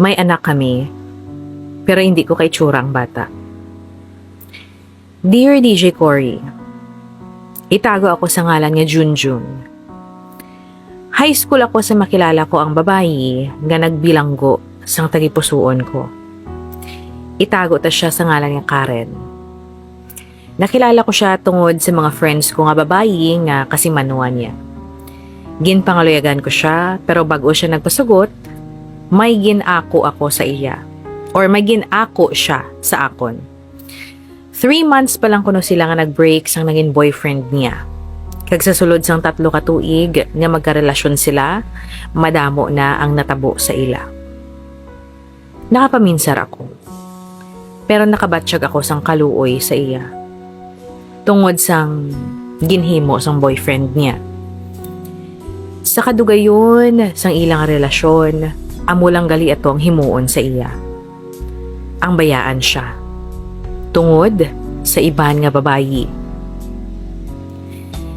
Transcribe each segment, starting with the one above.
May anak kami, pero hindi ko kay tsura bata. Dear DJ Cory, itago ako sa ngalan nga Junjun. High school ako sa makilala ko ang babayi nga nagbilanggo sang tagipusuon ko. Itago ta siya sa ngalan nga Karen. Nakilala ko siya tungod sa mga friends ko nga babayi nga kasimanuan niya. Ginpangaloyagan ko siya pero bago siya nagpasugot, may ginako ako sa iya. Or may ginako siya sa akon. Three months pa lang kuno sila nga nag-break sang naging boyfriend niya. Kag sa sulod sang tatlo ka tuig nga magkarelasyon sila, madamo na ang natabo sa ila. Nakapaminsar ako. Pero nakabatsyag ako sang kaluoy sa iya. Tungod sang ginhimo sang boyfriend niya. Sa kadugayon sang ilang relasyon, amulang gali ato ang himuon sa iya. Ang bayaan siya. Tungod sa iban nga babayi.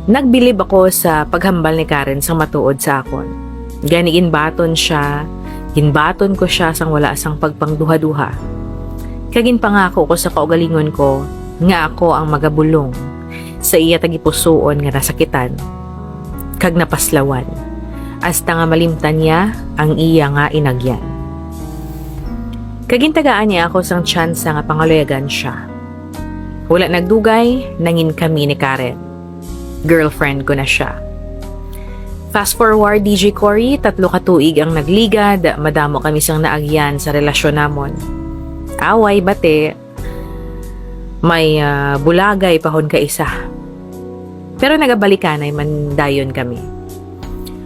Nagbilib ako sa paghambal ni Karen sang matuod sa akon. Gani inbaton siya, ginbaton ko siya sang wala sang pagpangduha-duha. Kagin pangako ko sa kaugalingon ko nga ako ang magabulong sa iya tagipusoon nga nasakitan kag napaslawan hasta nga malimtan niya ang iya nga inagyan. Kagintagaan niya ako sang tsansa nga pangaloyagan siya. Wala nagdugay, nangin kami ni Karen. Girlfriend ko na siya. Fast forward, DJ Cory, tatlo ka tuig ang nagligad, madamo kami sang naagyan sa relasyon namon. Away, bate, may ah, bulagay pahon ka isa. Pero nagabalikanay man dayon kami.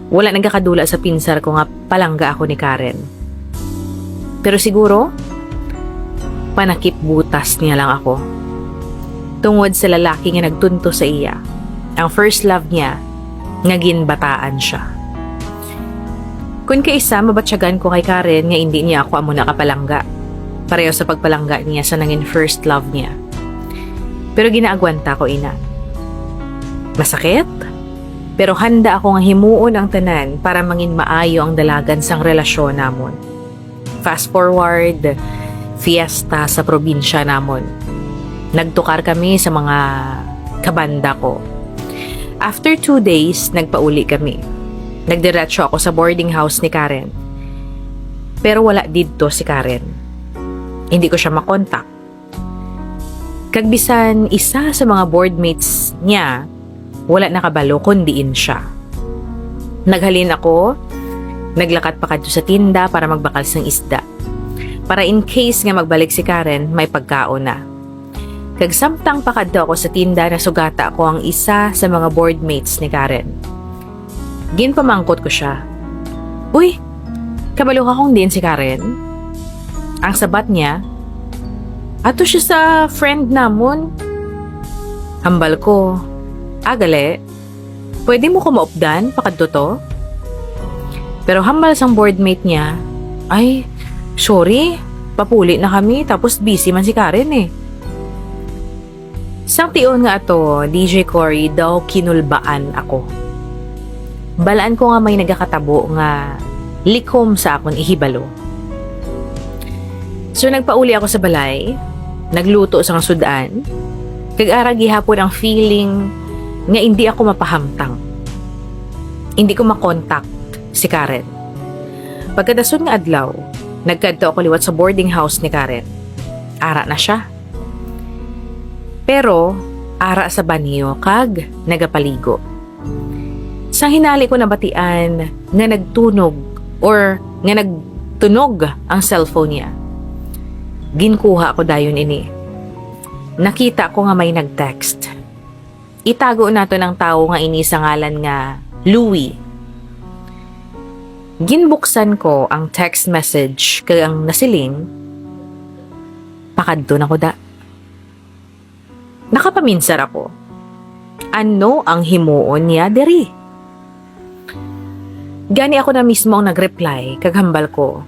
Wala nagkakadula sa pinsar ko nga palangga ako ni Karen. Pero siguro, panakip butas niya lang ako. Tungod sa lalaki nga nagtunto sa iya. Ang first love niya, nga ginbataan siya. Kung kaisa, mabatsyagan ko kay Karen nga hindi niya ako amo nakapalangga. Pareho sa pagpalangga niya sa nangin first love niya. Pero ginaagwanta ko ina. Masakit? Pero handa ako nga himuon ang tanan para mangin maayo ang dalagan sang relasyon namon. Fast forward, fiesta sa probinsya namon. Nagtukar kami sa mga kabanda ko. After two days, nagpauli kami. Nagdiretso ako sa boarding house ni Karen. Pero wala dito si Karen. Hindi ko siya makontak. Kagbisan isa sa mga boardmates niya, wala nakabalo kundiin siya. Naghalin ako, naglakat pa kadto sa tinda para magbakal ng isda. Para in case nga magbalik si Karen, may pagkaon na. Kagsamtang pakadto ako sa tinda na sugata ko ang isa sa mga boardmates ni Karen. Ginpamangkot ko siya. Uy, kabalo ka kong din si Karen? Ang sabat niya, ato siya sa friend namon. Hambal ko, agale, pwede mo ko maupdan pakadto to? Pero hambal sang boardmate niya, ay, sorry, papuli na kami tapos busy man si Karen eh. Sang tion nga ato, DJ Cory daw kinulbaan ako. Balaan ko nga may nagakatabo nga likom sa akon ihibalo. So nagpauli ako sa balay, nagluto sa sudan, kag-ara gihapon ang feeling nga hindi ako mapahamtang. Hindi ko makontak si Karen. Pagkadason nga adlaw, nagkadto ako liwat sa boarding house ni Karen. Ara na siya. Pero, ara sa banyo kag nagapaligo. Sa hinali ko nabatian nga nagtunog or nga nagtunog ang cellphone niya. Ginkuha ko dayon ini. Nakita ko nga may nag-text. Itago nato ng tao nga ini sa ngalan nga Louie. Ginbuksan ko ang text message kay ang nasiling. Pakadto na ko da. Nakapaminsar ako. Ano ang himuon niya deri? Gani ako na mismo ang nag-reply kaghambal ko.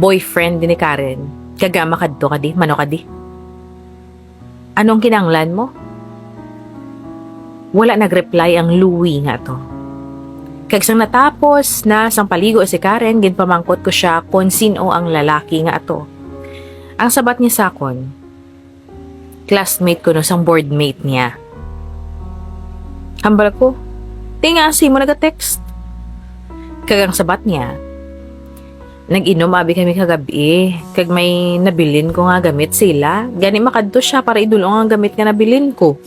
Boyfriend ni Karen, kagama kadto ka di, mano ka di. Anong kinanglan mo? Wala nag-reply ang Louie nga to. Kag sang natapos na sang paligo si Karen, ginpamangkot ko siya kung sino ang lalaki nga ato. Ang sabat niya sakon, classmate ko no sang boardmate niya. Hambal ko, tingasi mo nag-text. Kagang sabat niya, nag-inom abi kami kagabi, kag may nabilin ko nga gamit sila. Gani makadto siya para idulong ang gamit nga nabilin ko.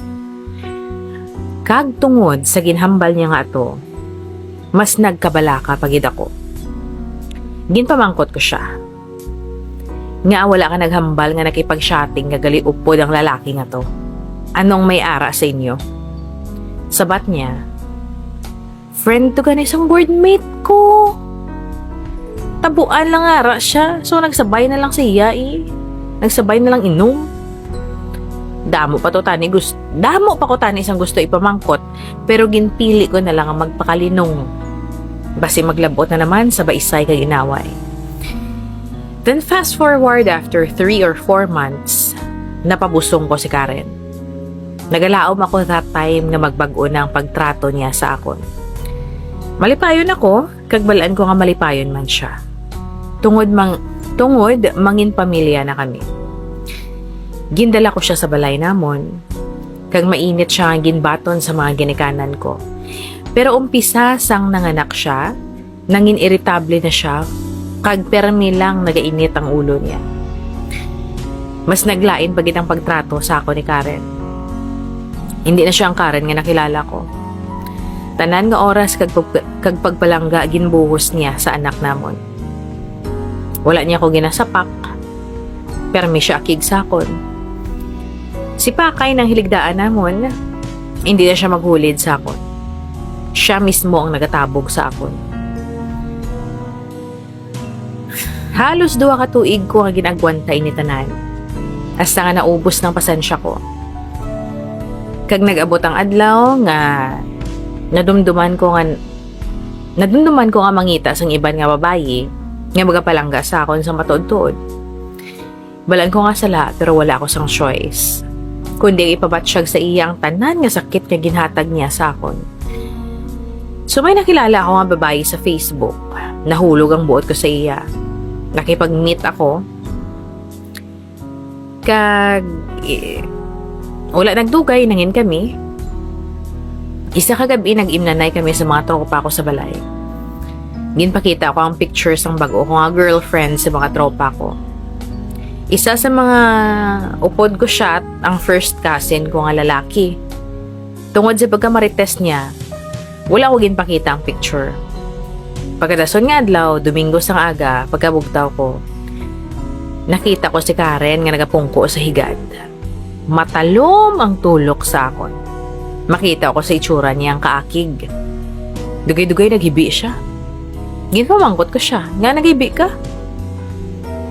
Kag tungod sa ginhambal niya nga ato, mas nagkabalaka pagid ako. Ginpamangkot ko siya. Nga wala ka naghambal nga nakipag-shotting nga gali upod ang lalaki nga to. Anong may ara sa inyo? Sabat niya, Friend to gani isang boardmate ko. Tabuan lang ara siya. So nagsabay na lang siya eh. Nagsabay na lang inom. Damo pa to tani gusto. Damo pa ko tani isang gusto ipamangkot. Pero ginpili ko na lang ang magpakalinong. Basi maglabot na naman sa baisay kag inaway. Then fast forward after three or four months, napabusong ko si Karen. Nagalaom ako that time na magbago pagtrato niya sa akon. Malipayon ako, kagbalaan ko nga malipayon man siya. Tungod mang tungod mangin pamilya na kami. Gindala ko siya sa balay namon. Kag mainit siya ang ginbaton sa mga ginikanan ko. Pero umpisa sang nanganak siya, nangin irritable na siya, kag permi lang nagainit ang ulo niya. Mas naglain pagit ang pagtrato sa ako ni Karen. Hindi na siya ang Karen nga nakilala ko. Tanan nga oras kag, kag ginbuhos niya sa anak namon. Wala niya ko ginasapak. Permi siya akig sakon. Si Pakay ng hiligdaan namon, hindi na siya maghulid sa akon. Siya mismo ang nagatabog sa akon. Halos duwa ka tuig ko nga ginagwantay ni Tanan. Hasta nga naubos ng pasensya ko. Kag nag-abot ang adlaw nga nadumduman ko nga nadumduman ko nga mangita sang iban nga babayi nga magapalangga sa akon sa matuod-tuod. Balan ko nga sala pero wala ako sang choice. Kundi ipabatsyag sa iyang tanan nga sakit nga ginhatag niya sa akon. So may nakilala ako nga babayi sa Facebook. Nahulog ang buot ko sa iya. Nakipag-meet ako. Kag eh, wala nagdugay nangin kami. Isa kagabi nag-imnanay kami sa mga tropa ko sa balay. Ginpakita ko ang pictures ng bago ko nga girlfriend sa mga tropa ko. Isa sa mga upod ko shot ang first cousin ko nga lalaki. Tungod sa pagkamarites niya, wala ko ginpakita ang picture. Pagkadason nga adlaw, Domingo sang aga, pagkabugtaw ko, nakita ko si Karen nga nagapungko sa higad. Matalom ang tulok sa akon. Makita ko sa itsura niya ang kaakig. Dugay-dugay naghibi siya. Ginpamangkot ko siya. Nga naghibi ka?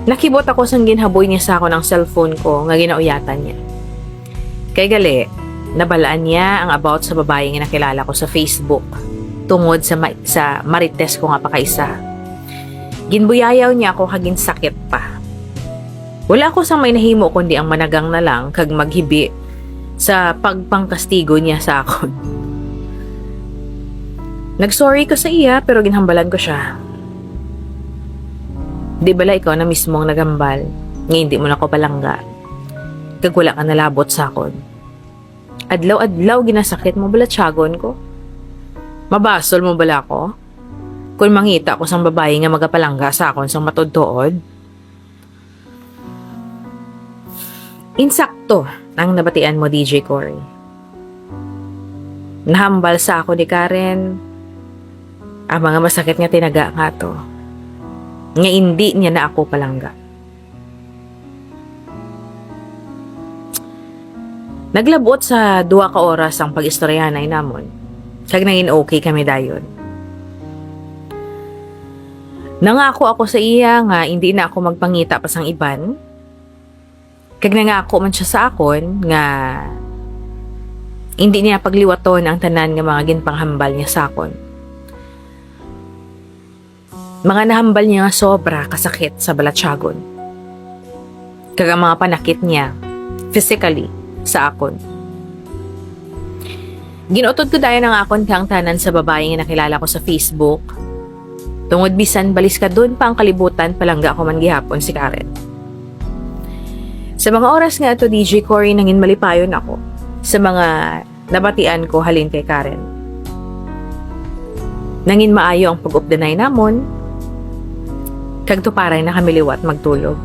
Nakibot ako sang ginhaboy niya sa ako ng cellphone ko nga ginauyatan niya. Kay gali, nabalaan niya ang about sa babae nga nakilala ko sa Facebook tungod sa, ma- sa marites ko nga pakaisa. Ginbuyayaw niya ako kagin sakit pa. Wala ko sang may nahimo kundi ang managang na lang kag maghibi sa pagpangkastigo niya sa akon. Nagsorry ko sa iya pero ginhambalan ko siya. Di bala ikaw na mismo ang nagambal nga hindi mo na ko palangga. Kag wala ka nalabot sa akon. Adlaw-adlaw ginasakit mo bala tiyagon ko. Mabasol mo bala ko? Kung mangita ko sang babae nga magapalangga sa akon sang matudtood. Insakto ang nabatian mo, DJ Cory. Nahambal sa ako ni Karen ang mga masakit nga tinaga nga to. Nga hindi niya na ako palangga. Naglabot sa duwa ka oras ang pag-istoryahanay namon. Kag nangin okay kami dayon. Nangako ako sa iya nga hindi na ako magpangita pa sang iban. Kag nangako man siya sa akon nga hindi niya pagliwaton ang tanan nga mga ginpanghambal niya sa akon. Mga nahambal niya nga sobra kasakit sa balatsagon. Kag ang mga panakit niya physically sa akon. Ginuotod ko dahil ng akon kang tanan sa babae nga nakilala ko sa Facebook. Tungod bisan balis ka doon pa ang kalibutan palangga ako man gihapon si Karen. Sa mga oras nga ito, DJ Cory, nangin malipayon ako sa mga nabatian ko halin kay Karen. Nangin maayo ang pag-updanay namon, kagtuparay na kami liwat magtulog.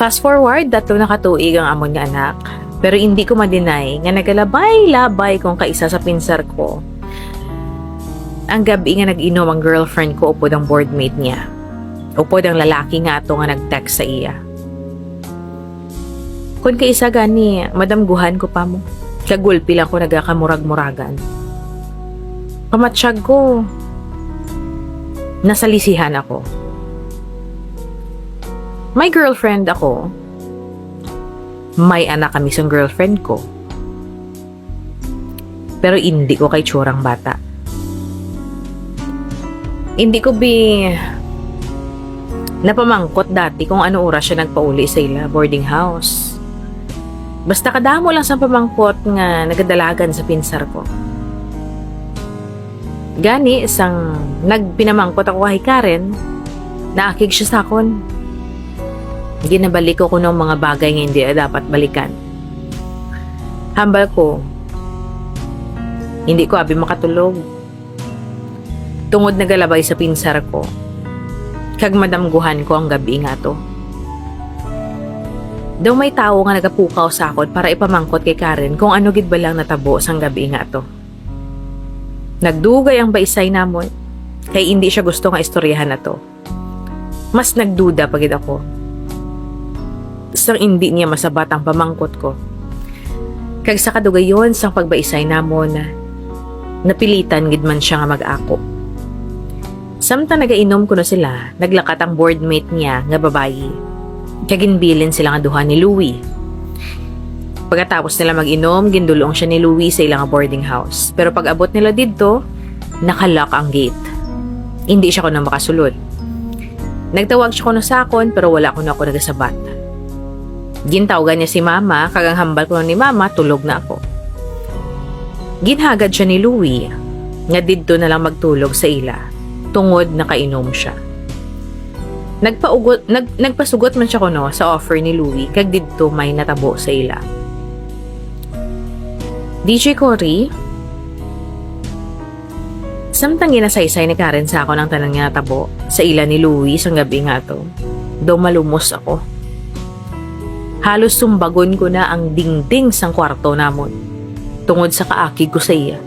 Fast forward, datlo na katuig ang amon nga anak. Pero hindi ko madinay nga nagalabay-labay kong kaisa sa pinsar ko. Ang gabi nga nag-inom ang girlfriend ko upod ang boardmate niya. Upod ang lalaki nga ato nga nag-text sa iya. Kung kaisa gani, madamguhan ko pa mo. Kagulpi lang ko nagakamurag-muragan. Pamatsyag ko. Nasalisihan ako. May girlfriend ako. May anak kami sa girlfriend ko. Pero hindi ko kay tsurang bata. Hindi ko bi napamangkot dati kung ano oras siya nagpauli sa ila boarding house. Basta kadamo lang sa pamangkot nga nagadalagan sa pinsar ko. Gani, isang nagpinamangkot ako kay Karen, naakig siya sa akon. Ginabalik ko kuno mga bagay nga hindi dapat balikan. Hambal ko, hindi ko abi makatulog. Tungod nagalabay sa pinsar ko, kag madamguhan ko ang gabi nga to. Daw may tao nga nagapukaw sa akon para ipamangkot kay Karen kung ano gid ba lang natabo sang gabi nga to. Nagdugay ang baisay namon, kay hindi siya gusto nga istoryahan na to. Mas nagduda pagid ako sang hindi niya masabat ang pamangkot ko. Kag sa kadugayon sang pagbaisay namon na napilitan gid man siya nga mag-ako. Samtang nagainom ko na sila, naglakat ang boardmate niya nga babayi. Kaginbilin sila nga duha ni Louie. Pagkatapos nila mag-inom, gindulong siya ni Louie sa ilang boarding house. Pero pag abot nila dito, nakalock ang gate. Hindi siya ko na makasulod. Nagtawag siya ko na sakon pero wala ko na ako nagasabat. Gintawagan niya si mama, kagang hambal ko ni mama, tulog na ako. Ginhagad siya ni Louie, nga didto na lang magtulog sa ila, tungod nakainom siya. Nagpaugot, nag, nagpasugot man siya kuno sa offer ni Louie, kag didto may natabo sa ila. DJ Cory, Samtang ginasaysay ni Karen sa ako ng tanang natabo sa ila ni Louie sa gabi nga to, daw malumos ako. Halos sumbagon ko na ang dingding sang kwarto namon. Tungod sa kaakig ko sa iya.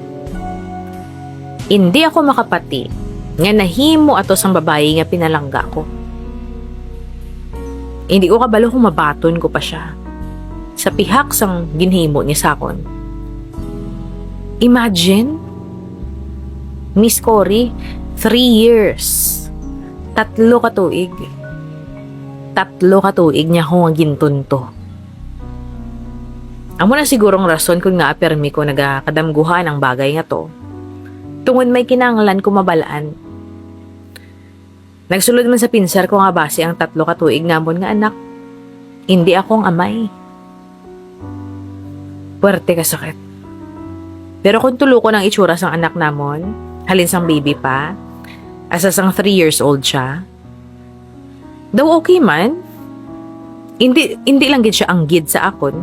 Hindi ako makapati nga nahimo ato sang babae nga pinalangga ko. Hindi ko kabalo kung mabaton ko pa siya. Sa pihak sang ginhimo ni Sakon. Imagine, Miss Cory, three years. Tatlo katuig tatlo katuig niya ko nga gintunto. Amo na sigurong rason kung nga permi ko nagakadamguhan ang bagay nga to. Tungod may kinanglan ko mabalaan. Nagsulod man sa pinsar ko nga base ang tatlo katuig namon nga anak. Hindi akong amay. Puwerte ka sakit. Pero kung tulo ko ng itsura sang anak namon, halin sang baby pa, asa sang 3 years old siya, Daw okay man. Hindi, hindi lang gid siya anggid sa akon.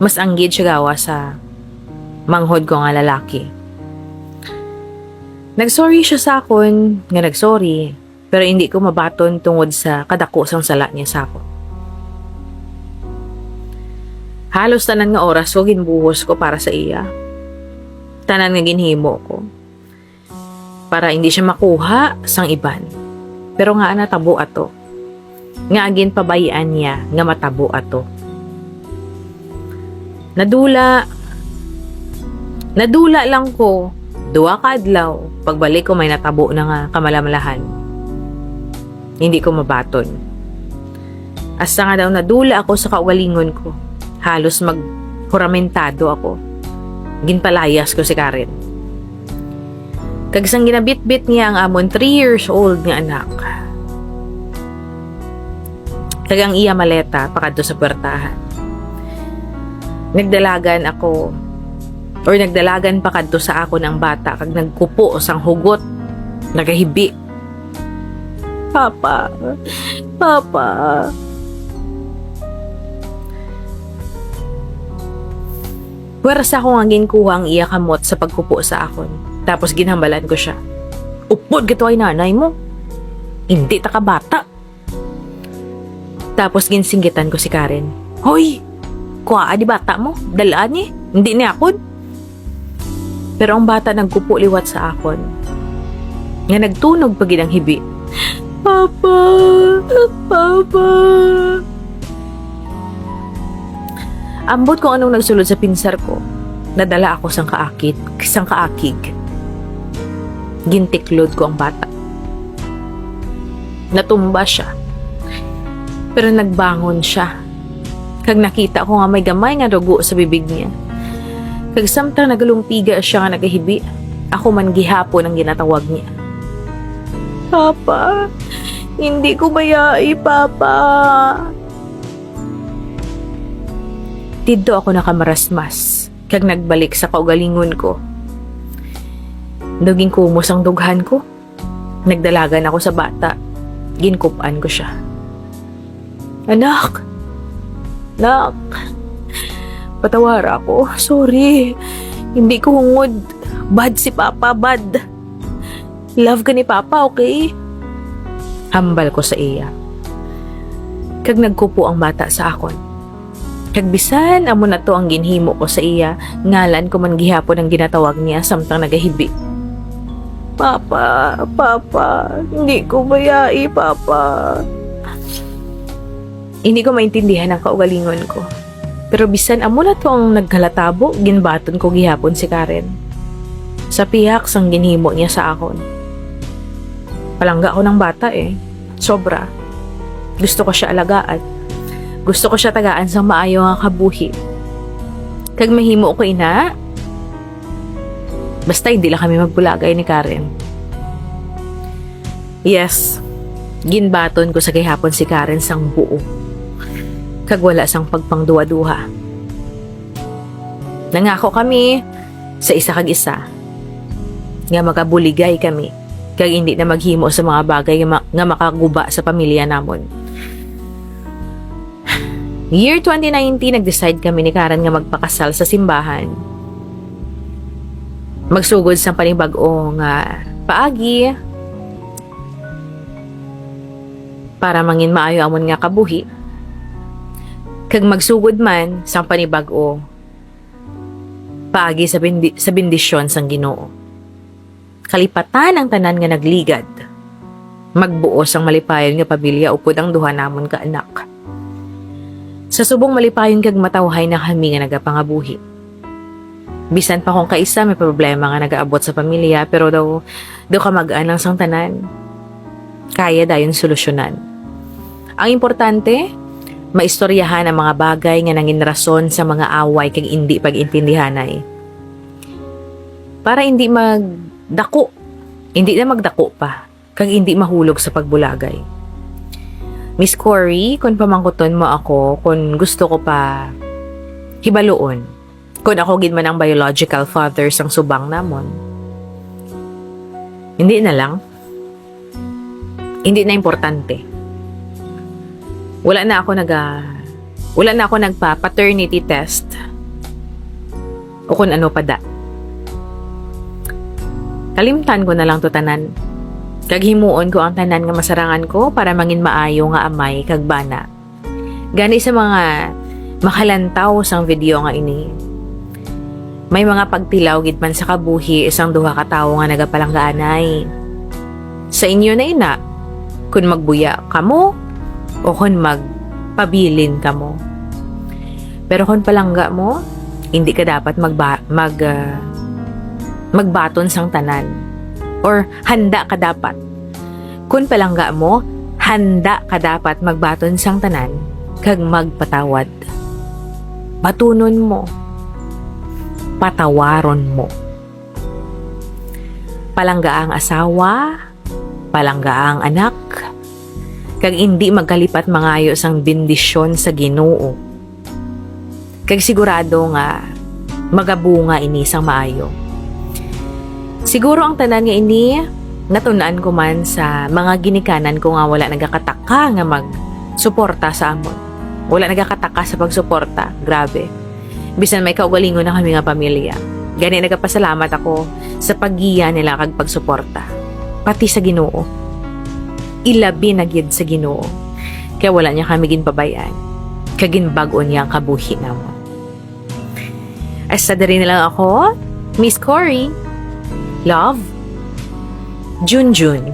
Mas anggid siya gawa sa manghod ko nga lalaki. Nagsorry siya sa akon, nga nagsorry, pero hindi ko mabaton tungod sa kadakosang sala niya sa akon. Halos tanan nga oras ko ginbuhos ko para sa iya. Tanan nga ginhimo ko. Para hindi siya makuha sang iban. Pero nga natabo ato nga agin pabayaan niya nga matabo ato. Nadula Nadula lang ko duwa ka adlaw pagbalik ko may natabo na nga kamalamalahan. Hindi ko mabaton. Asa nga daw nadula ako sa kawalingon ko. Halos maghuramentado ako. Ginpalayas ko si Karen. Kagsang ginabit-bit niya ang amon 3 years old nga anak Tagang iya maleta pakadto sa puwertahan. Nagdalagan ako Or nagdalagan pa kadto sa ako ng bata kag nagkupo sang hugot. Nagahibi. Papa. Papa. Pwera sa ako nga ginkuha ang iya kamot sa pagkupo sa akon. Tapos ginhambalan ko siya. Upod gato ay nanay mo. Hindi ta ka bata. Tapos ginsinggitan ko si Karen. Hoy! Kuha di bata mo. Dalaan ni. Hindi ni akon. Pero ang bata nagkupo liwat sa akon. Nga nagtunog pag ang hibi. Papa! Papa! Ambot kung anong nagsulod sa pinsar ko. Nadala ako sang kaakit, sang kaakig. Gintiklod ko ang bata. Natumba siya. Pero nagbangon siya. Kag nakita ko nga may gamay nga dugo sa bibig niya. Kag samtang nagalumpiga siya nga nagahibi, ako man gihapon ang ginatawag niya. Papa, hindi ko bayai, Papa. Tiddo ako nakamarasmas, kag nagbalik sa kaugalingon ko. Duging kumos ang dughan ko. Nagdalagan ako sa bata. Ginkupan ko siya. Anak! Anak! Patawar ako. Sorry. Hindi ko hungod. Bad si Papa, bad. Love ka ni Papa, okay? Hambal ko sa iya. Kag nagkupo ang bata sa akon. Kag bisan amo na to ang ginhimo ko sa iya, ngalan ko man gihapon ang ginatawag niya samtang nagahibi. Papa, Papa, hindi ko bayai, Papa. Hindi ko maintindihan ang kaugalingon ko. Pero bisan amo na to ang nagkalatabo, ginbaton ko gihapon si Karen. Sa pihak sang ginhimo niya sa akon. Palangga ako ng bata eh. Sobra. Gusto ko siya alagaan. Gusto ko siya tagaan sa maayo nga kabuhi. Kag mahimo ko ina, basta hindi lang kami magbulagay ni Karen. Yes, ginbaton ko sa gihapon si Karen sang buo. Kag wala sang pagpangduwa-duha. Nangako kami sa isa kag isa nga makabuligay kami kag hindi na maghimo sa mga bagay nga, ma- nga makaguba sa pamilya namon. Year 2019, nag-decide kami ni Karen nga magpakasal sa simbahan. Magsugod sa panibag-o nga paagi para mangin maayo amon nga kabuhi. Kag magsugod man sang panibag-o paagi sa, bindi- sa bendisyon sang Ginoo. Kalipatan ang tanan nga nagligad. Magbuos ang malipayon nga pamilya upod ang duha namon ka anak. Sa subong malipayon kag matawhay na kami nga nagapangabuhi. Bisan pa kung kaisa may problema nga nagaabot sa pamilya pero daw daw ka mag-anang sang tanan. Kaya dayon solusyonan. Ang importante, maistoryahan ang mga bagay nga nangin rason sa mga away kag hindi pagintindihanay. Para hindi magdako, hindi na magdako pa, kag hindi mahulog sa pagbulagay. Miss Cory, kung pamangkuton mo ako, kung gusto ko pa hibaluon, kung ako gid man ang biological father sang subang namon. Hindi na lang. Hindi na importante. Wala na ako nag wala na ako nagpa-paternity test. O kung ano pa da. Kalimtan ko na lang to tanan. Kag himuon ko ang tanan nga masarangan ko para mangin maayo nga amay kag bana. Gani sa mga makalantaw sang video nga ini. May mga pagtilaw gid man sa kabuhi isang duha ka tawo nga nagapalanggaanay. Sa inyo na ina, kung magbuya kamo o kung magpabilin kamo. Pero kung palangga mo, hindi ka dapat magba, mag ah, magbaton sang tanan or handa ka dapat. Kung palangga mo, handa ka dapat magbaton sang tanan kag magpatawad. Batunon mo. Patawaron mo. Palangga ang asawa, palangga ang anak, kag hindi magkalipat mangayo sang bendisyon sa Ginoo. Kag sigurado nga magabunga ini sang maayo. Siguro ang tanan nga ini natunaan ko man sa mga ginikanan ko nga wala nagakataka nga mag suporta sa amon. Wala nagakataka sa pagsuporta. Grabe. Bisan may kaugalingon na kami nga pamilya. Gani nagapasalamat ako sa paggiya nila kag pagsuporta. Pati sa Ginoo. Ilabi na gyud sa Ginoo. Kaya wala niya kami ginpabayan. Kaginbag-o niya ang kabuhi namon. Asa diri na lang ako, Miss Cory. Love? Junjun.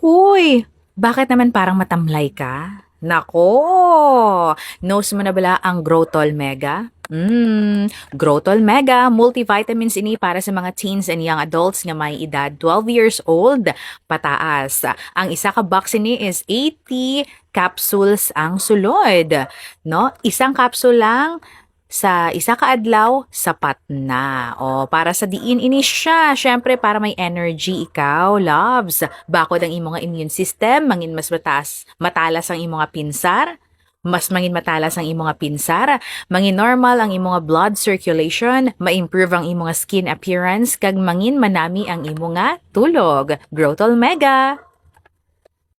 Huy, bakit naman parang matamlay ka? Nako! Knows mo na bala ang Growtol Mega? Mmm, Growtol Mega, multivitamins ini para sa mga teens and young adults nga may edad 12 years old pataas. Ang isa ka box ini is 80 capsules ang sulod. No? Isang capsule lang sa isa ka adlaw, sapat na. O, para sa diin ini siya. Syempre, para may energy ikaw, loves. Bakod ang imong immune system, mangin mas mataas, matalas ang imong pinsar, mas mangin matalas ang imong pinsar, mangin normal ang imong blood circulation, ma-improve ang imong skin appearance, kag mangin manami ang imong tulog. Growth Mega!